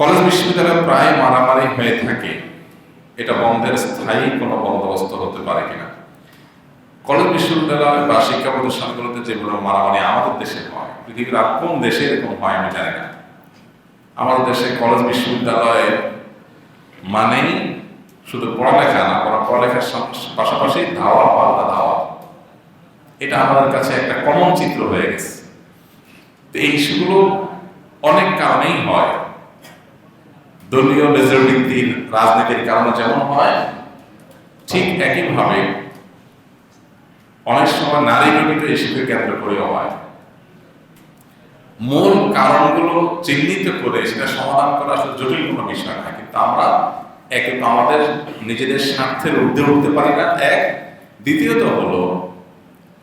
College বিশ্ববিদ্যালয়ে প্রায় মারামারি হয়ে থাকে। এটা বন্ধের স্থায়ী কোনো বন্দোবস্ত হতে পারে কিনা। কলেজ বিশ্ববিদ্যালয় বা শিক্ষা প্রতিষ্ঠানগুলোতে যেগুলো মারামারি আমাদের দেশে হয়। পৃথিবীর আর কোন দেশে এরকম হয় আমি জানি না। আমাদের দেশে কলেজ বিশ্ববিদ্যালয়ে মানেই শুধু পড়ালেখা না পড়া পড়ালেখার পাশাপাশি ধাওয়া, পাল্টা ধাওয়া। এটা আমাদের কাছে একটা কমন চিত্র হয়ে গেছে। তো এই অনেক কারণেই হয়। দলীয় ভিত্তির রাজনীতির কারণে যেমন হয়, ঠিক একইভাবে অনেক সময় নারী জড়িত ইস্যুকে কেন্দ্র করেও হয়। মূল কারণগুলো চিহ্নিত করে সেটা সমাধান করা আসলে জটিল কোনো বিষয় না, কিন্তু আমরা একে আমাদের নিজেদের স্বার্থের ঊর্ধ্বে উঠতে পারি না। এক, দ্বিতীয়ত হলো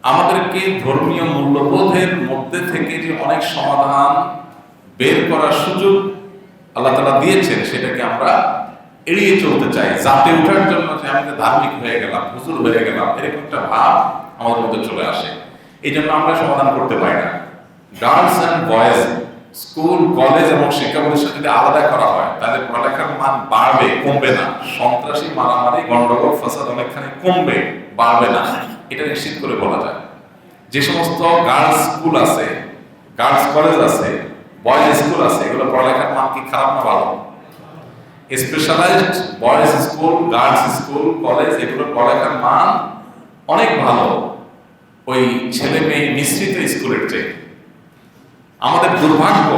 আমাদেরকে ধর্মীয় মূল্যবোধের মধ্যে থেকে যে অনেক সমাধান বের করার সুযোগ আল্লাহ তালা দিয়েছেন সেটাকে আমরা এড়িয়ে চলতে চাই। যাতে ওঠার জন্য যে আমি ধার্মিক হয়ে গেলাম, হুজুর হয়ে গেলাম, এরকম একটা ভাব আমাদের মধ্যে চলে আসে। এই জন্য আমরা সমাধান করতে পারি না। Girls and boys school college এবং শিক্ষা প্রতিষ্ঠান যদি আলাদা করা হয়, তাহলে পড়ালেখার মান বাড়বে, কমবে না। সন্ত্রাসী মারামারি, গন্ডগোল, ফাসাদ অনেকখানি কমবে, বাড়বে না। এটা নিশ্চিত করে বলা যায়। যে সমস্ত গার্লস স্কুল আছে গার্লস কলেজ আছে বয়েজ স্কুল আছে, এগুলো পড়ালেখার মান কি খারাপ না ভালো? Specialized boys school girls school college এগুলো পড়ালেখার মান অনেক ভালো। ওই ছেলে মেয়ে মিশ্রিত স্কুলের চেয়ে। আমাদের দুর্ভাগ্য,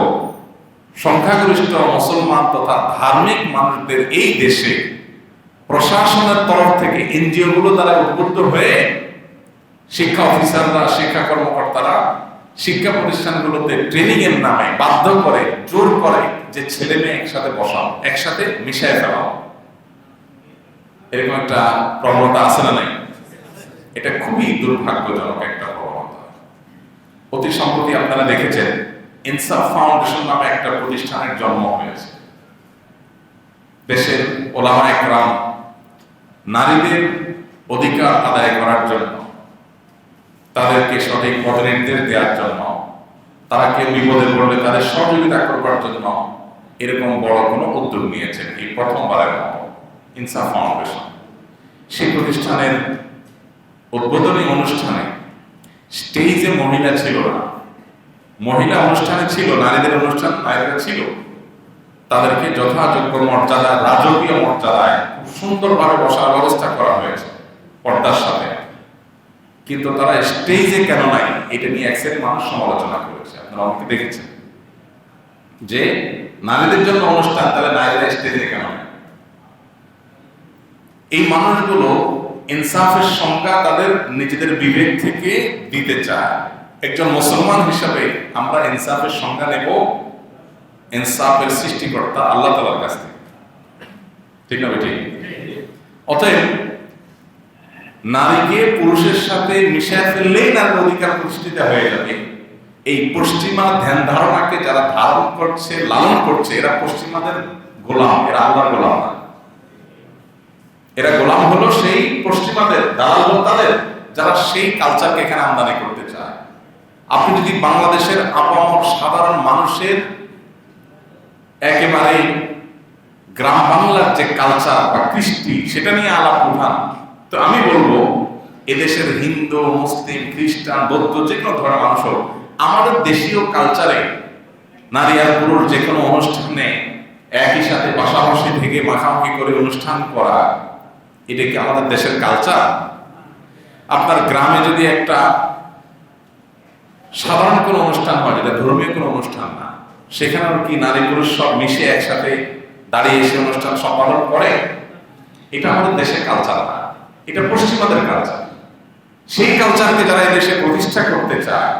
সংখ্যাগরিষ্ঠ মুসলমান তথা ধার্মিক মানুষদের এই দেশে প্রশাসনের তরফ থেকে এনজিও গুলো দ্বারা উদ্বুদ্ধ হয়ে শিক্ষা অফিসাররা, শিক্ষা কর্মকর্তারা শিক্ষা প্রতিষ্ঠানগুলোতে ট্রেনিং এর নামে বাধ্য করে, জোর করে যে ছেলে মেয়ে একসাথে বসাও, একসাথে মিশায় ফেলাও। এরকম একটা প্রবণতা আছে না নাই? এটা খুবই দুর্ভাগ্যজনক একটা প্রবণতা। অতি সম্প্রতি আপনারা দেখেছেন ইনসাফ ফাউন্ডেশন নামে একটা প্রতিষ্ঠানের জন্ম হয়েছে। দেশের ওলামা একরাম নারীদের অধিকার আদায় করার জন্য তাদেরকে সঠিক পদনির্দেশ দেওয়ার জন্য, তারা কেউ বিপদে পড়লে তাদের সহযোগিতা করবার জন্য এরকম বড় কোনো উদ্যোগ নিয়েছেন এই প্রথমবারের মতো ইনসাফ ফাউন্ডেশন। সেই প্রতিষ্ঠানের উদ্বোধনী অনুষ্ঠানে স্টেজে মহিলা ছিল না। মহিলা অনুষ্ঠানে ছিল, নারীদের অনুষ্ঠান নারীরা ছিল। তাদেরকে যথাযোগ্য মর্যাদা, রাজকীয় মর্যাদায় খুব সুন্দরভাবে বসার ব্যবস্থা করা হয়েছে। পর্দার সাথে। কিন্তু তারা স্টেজে কেন নাই? এটা নিয়ে এক মানুষ সমালোচনা করেছে। আপনারা অনেকে দেখেছেন। যে নারীদের জন্য অনুষ্ঠান, তাহলে নারীরা স্টেজে কেন এই মানুষগুলো ইনসাফের সংজ্ঞা তাদের নিজেদের বিবেক থেকে দিতে চায়। একজন মুসলমান হিসাবে আমরা ইনসাফের সংজ্ঞা নেব ইনসাফের সৃষ্টিকর্তা আল্লাহ তালার কাছ থেকে। ঠিক না ঠিক অতএব নারীকে পুরুষের সাথে মিশিয়ে ফেললেই নারীর অধিকার প্রতিষ্ঠিত হয়ে যাবে। এই পশ্চিমা ধ্যান ধারণাকে যারা ধারণ করছে, লালন করছে, এরা পশ্চিমাদের গোলাম, এরা আল্লাহর গোলাম না। এরা গোলাম হলো সেই পশ্চিমাদের, দালাল তাদের যারা সেই কালচারকে এখানে আমদানি করতে চায়। আপনি যদি বাংলাদেশের আপামর সাধারণ মানুষের একেবারে গ্রাম বাংলার যে কালচার বা কৃষ্টি, সেটা নিয়ে আলাপ উঠান এদেশের হিন্দু, মুসলিম, খ্রিস্টান, বৌদ্ধ, যে কোনো ধরনের মানুষ আমাদের দেশীয় কালচারে নারী আর পুরুষ যে কোনো অনুষ্ঠানে একই সাথে পাশাপাশি থেকে মাখামাখি করে অনুষ্ঠান করা, এটা কি আমাদের দেশের কালচার আপনার গ্রামে যদি একটা সাধারণ কোনো অনুষ্ঠান হয়, যেটা ধর্মীয় কোনো অনুষ্ঠান না, সেখানেও কি নারী পুরুষ সব মিশে একসাথে দাঁড়িয়ে এসে অনুষ্ঠান সম্পাদন করে? এটা আমাদের দেশের কালচার না। এটা পশ্চিমাদের কালচার সেই কালচারকে যারা দেশে প্রতিষ্ঠা করতে চায়,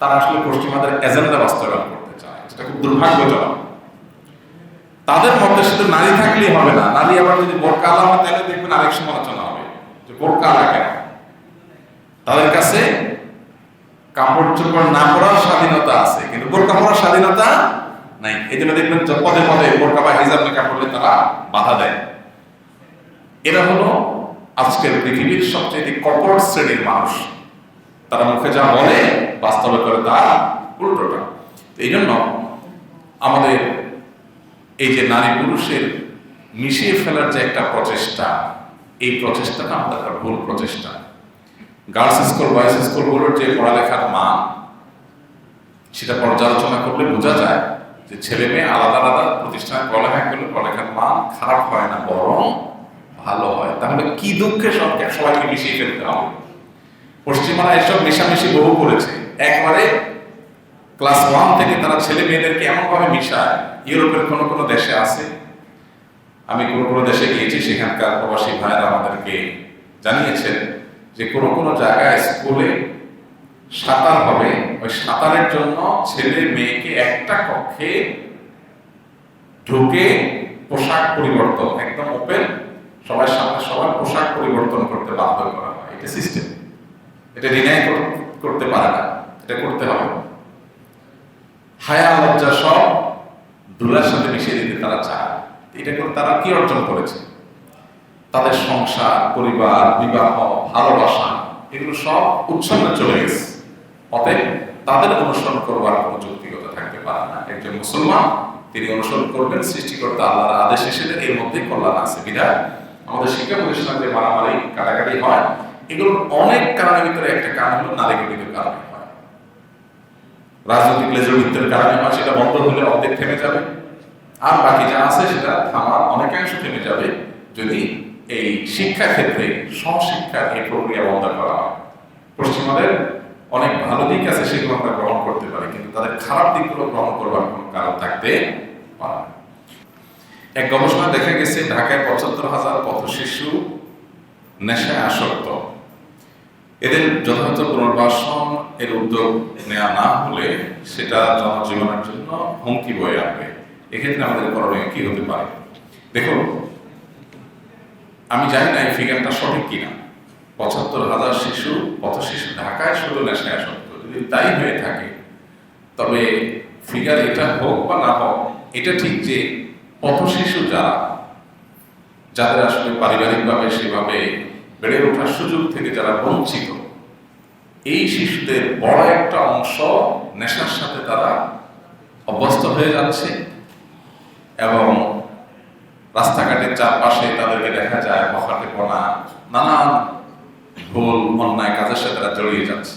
তারা আসলে পশ্চিমাদের এজেন্ডা বাস্তবায়ন করতে চায়, যেটা খুব দুর্ভাগ্যজনক। তাদের মধ্যে শুধু নারী থাকলেই হবে না, নারী আবার যদি বোরকা আলা হয়, তাহলে দেখবেন আরেক সমালোচনা হবে, যে বোরকা আলা কেন? তাদের কাছে কাপড় চোপড় না পরার স্বাধীনতা আছে, কিন্তু বোরকা পরার স্বাধীনতা নাই। এই জন্য দেখবেন পদে পদে বোরকা বা হিজাব না কাপড়ে তারা বাধা দেয়। এরা হলো আজকের পৃথিবীর সবচেয়ে কপট শ্রেণির মানুষ। তারা মুখে যা বলে, বাস্তবে করে তা উল্টোটা। এই জন্য আমাদের এই যে নারী পুরুষের মিশিয়ে ফেলার যে একটা প্রচেষ্টা, এই প্রচেষ্টাটা আমাদের একটা ভুল প্রচেষ্টা। গার্লস স্কুল বয়েজ স্কুলগুলোর যে পড়ালেখার মান, সেটা পর্যালোচনা করলে বোঝা যায় যে ছেলে মেয়ে আলাদা আলাদা প্রতিষ্ঠানে পড়ালেখা করলে পড়ালেখার মান খারাপ হয় না, বরং ভালো হয়। তাহলে কি দুঃখে সবকে সবাইকে মিশিয়ে ফেলতে হবে? পশ্চিমারা এসব মেশামেশি বহু করেছে। একবারে ক্লাস ওয়ান থেকে তারা ছেলে মেয়েদেরকে এমনভাবে মিশায়, ইউরোপের কোনো কোনো দেশে আছে? আমি কোনো কোনো দেশে গিয়েছি, সেখানকার প্রবাসী ভাইয়েরা আমাদেরকে জানিয়েছেন যে কোনো কোনো জায়গায় স্কুলে সাঁতার হবে। ওই সাঁতারের জন্য ছেলে মেয়েকে একটা কক্ষে ঢুকে পোশাক পরিবর্তন, একদম ওপেন সবার সামনে সবার পোশাক পরিবর্তন করতে বাধ্য করা হয়, এটা সিস্টেম এটা ডিনাই করতে পারে না, এটা করতে হবে। হায়া লজ্জা সব দুলার সাথে মিশিয়ে দিতে তারা চায়। এটা করে তারা কি অর্জন করেছে? তাদের সংসার, পরিবার, বিবাহ, ভালোবাসা, এগুলো সব উচ্ছন্নে চলে গেছে। অতএব তাদের অনুসরণ করবার কোনো যৌক্তিকতা থাকতে পারে না। একজন মুসলমান, তিনি অনুসরণ করবেন, সৃষ্টিকর্তা আল্লাহর আদেশ হিসেবে এর মধ্যে কল্যাণ আছে। বিধায় আমাদের শিক্ষা প্রতিষ্ঠানে মারামারি, কাটাকাটি হয়, এগুলোর অনেক কারণের ভিতরে একটা কারণ হলো নারী গঠিত কারণে রাজনৈতিক লেজবিত্বের কারণে হয়, সেটা বন্ধ হলে অর্ধেক থেমে যাবে। আর বাকি যা আছে, সেটা থামার অনেকাংশ থেমে যাবে যদি এই শিক্ষা ক্ষেত্রে সহশিক্ষার এই প্রক্রিয়া বন্ধ করা হয়। পশ্চিমাদের অনেক ভালো দিক আছে, সেগুলো আমরা গ্রহণ করতে পারি, কিন্তু তাদের খারাপ দিকগুলো গ্রহণ করবার কোনো কারণ থাকতে পারে এক গবেষণা দেখা গেছে, ঢাকায় পঁচাত্তর হাজার পথ শিশু নেশায় আসক্ত। এদের যথাযথ পুনর্বাসন এর উদ্যোগ নেওয়া না হলে সেটা জনজীবনের জন্য হুমকি বয়ে আনবে। এক্ষেত্রে আমাদের করণীয় কি হতে পারে? দেখুন, আমি জানি না এই ফিগারটা সঠিক কিনা। পঁচাত্তর হাজার শিশু পথ শিশু ঢাকায় শুধু নেশায় আসক্ত। যদি তাই হয়ে থাকে, তবে ফিগার এটা হোক বা না হোক, এটা ঠিক যে পথ শিশু যারা যাদের আসলে পারিবারিকভাবে সেভাবে বেড়ে ওঠার সুযোগ থেকে যারা বঞ্চিত, এই শিশুদের বড় একটা অংশ নেশার সাথে তারা অভ্যস্ত হয়ে যাচ্ছে এবং রাস্তাঘাটের চারপাশে তাদেরকে দেখা যায় বখাটে পনা নানান ভুল, অন্যায় কাজের সাথে তারা জড়িয়ে যাচ্ছে।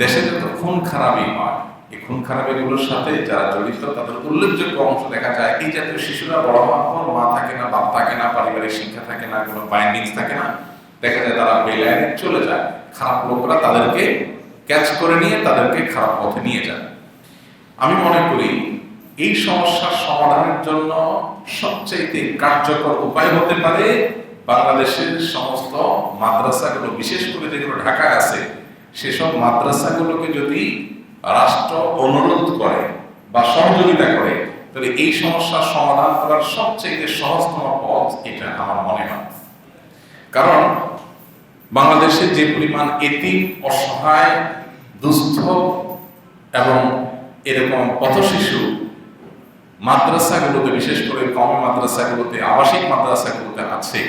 দেশে যত খুন খারাপই হয় এই খুন খারাপিগুলোর সাথে যারা জড়িত, তাদের উল্লেখযোগ্য অংশ দেখা যায় এই জাতীয় শিশুরা বড় হওয়ার পর মা থাকে না, বাপ থাকে না, পারিবারিক শিক্ষা থাকে না, কোনো বাইন্ডিংস থাকে না। দেখা যায় তারা বেলাইনে চলে যায়। খারাপ লোকরা তাদেরকে ক্যাচ করে নিয়ে তাদেরকে খারাপ পথে নিয়ে যায়। আমি মনে করি এই সমস্যার সমাধানের জন্য সবচাইতে কার্যকর উপায় হতে পারে বাংলাদেশের সমস্ত মাদ্রাসাগুলো, বিশেষ করে যেগুলো ঢাকায় আছে, সেসব মাদ্রাসাগুলোকে যদি রাষ্ট্র অনুরোধ করে বা সহযোগিতা করে, তাহলে এই সমস্যার সমাধান করার সবচেয়ে সহজতম পথ এটা আমার মনে হয়। কারণ বাংলাদেশে যে পরিমাণ এতিম, অসহায়, দুস্থ এবং এরকম পথশিশু মাদ্রাসাগুলোতে, বিশেষ করে কম মাদ্রাসাগুলোতে, আবাসিক মাদ্রাসাগুলোতে আছে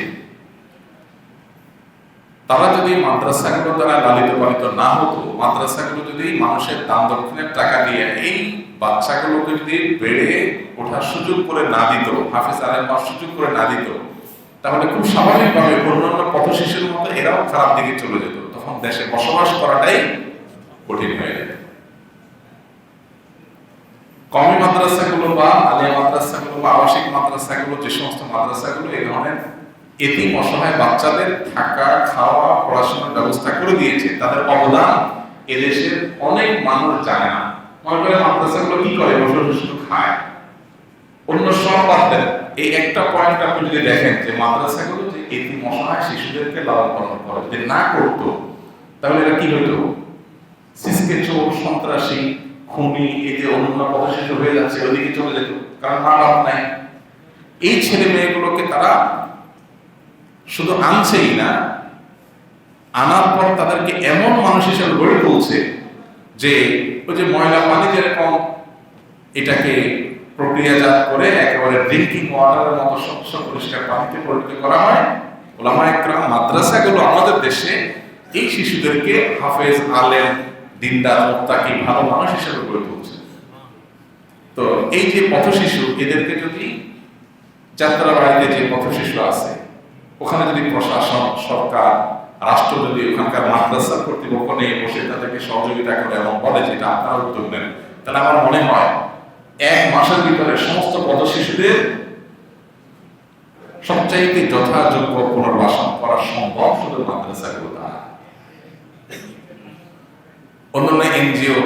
তারা যদি মাদ্রাসাগুলো দ্বারা লালিত পালিত না হতো, মাদ্রাসাগুলো যদি মানুষের দান দক্ষিণের টাকা দিয়ে এই বাচ্চাগুলোকে যদি বেড়ে ওঠার সুযোগ করে না দিত, হাফিজ আলেম সুযোগ করে না দিত, তাহলে খুব স্বাভাবিকভাবে অন্যান্য পথ শিশুর মতো এরাও খারাপ দিকে চলে যেত। তখন দেশে বসবাস করাটাই কঠিন হয়ে যেত। কমি মাদ্রাসাগুলো বা আলিয়া মাদ্রাসাগুলো বা আবাসিক মাদ্রাসাগুলো, যে সমস্ত মাদ্রাসাগুলো এই ধরনের এতিম অসহায় বাচ্চাদের থাকা, খাওয়া, পড়াশোনার ব্যবস্থা করে দিয়েছে। তাদের অবদান এদেশের অনেক মানুষ জানে না। মনে করে মাদ্রাসাগুলো কি করে? বসে শুধু খায়। অন্য সব বাদ এই একটা পয়েন্ট আপনি যদি দেখেন যে মাদ্রাসাগুলো যে এতিম অসহায় শিশুদেরকে লালন পালন করে, যদি না করতো, তাহলে এটা কি হইতো সিসকে চোর, সন্ত্রাসী, খুনি, এই অন্য পথশিশু হয়ে যাচ্ছে, ওদিকে চলে যেত, কারণ মা বাপ নাই। এই ছেলে মেয়েগুলোকে তারা শুধু আনছেই না, আনার পর তাদেরকে এমন মানুষ হিসেবে গড়ে তুলছে যে ওই যে ময়লা পানি যেরকম এটাকে প্রক্রিয়াজাত করে একেবারে ড্রিঙ্কিং ওয়াটারের মতো স্বচ্ছ পরিষ্কার পানিতে পরিণত করা হয়। ওলামা একরাম মাদ্রাসাগুলো আমাদের দেশে এই শিশুদেরকে হাফেজ, আলেম, দিনদার, মোত্তাকি ভালো মানুষ হিসেবে গড়ে তুলছে। তো এই যে পথ শিশু এদেরকে যদি যাত্রা বাড়িতে যে পথ শিশু আছে ওখানে যদি প্রশাসন, সরকার, রাষ্ট্র যদি ওখানকার মাদ্রাসা কর্তৃপক্ষ নিয়ে বসে তাদেরকে সহযোগিতা করে এবং বলে যে এটা আপনারা উদ্যোগ নেন, তাহলে আমার মনে হয় এক মাসের ভিতরে সমস্ত পদ শিশুদের সবচাইতে যথাযোগ্য পুনর্বাসন করা সম্ভব শুধু মাদ্রাসাগুলো দ্বারা অন্যান্য এনজিও,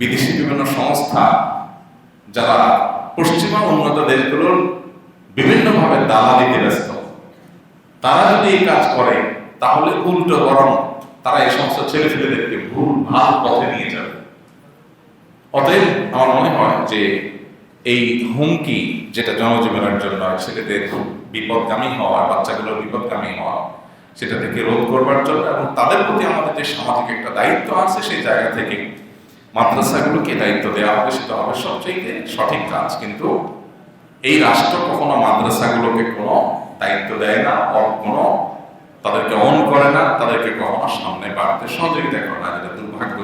বিদেশি বিভিন্ন সংস্থা, যারা পশ্চিমা উন্নত দেশগুলোর বিভিন্নভাবে দালালিতে ব্যস্ত তারা যদি এই কাজ করে, তাহলে উল্টো বরং তারা এই সমস্ত ছেলে ছেলেদেরকে ভুল, ভালো পথে নিয়ে যাবে। অতএব আমার মনে হয় যে এই হুমকি যেটা জনজীবনের জন্য ছেলেদের বিপদগামী হওয়া, বাচ্চাগুলোর বিপদগামী হওয়া, সেটা থেকে রোধ করবার জন্য এবং তাদের প্রতি আমাদের যে সামাজিক একটা দায়িত্ব আছে, সেই জায়গা থেকে মাদ্রাসাগুলোকে দায়িত্ব দেওয়া হবে, সেটা হবে সবচেয়ে সঠিক কাজ। কিন্তু এই রাষ্ট্র কখনো মাদ্রাসাগুলোকে কোনো দায়িত্ব দেয় না কোনো তাদেরকে অন করে না, তাদেরকে কখনো সামনে বাড়তে সহযোগিতা করে না, যেটা দুর্ভাগ্য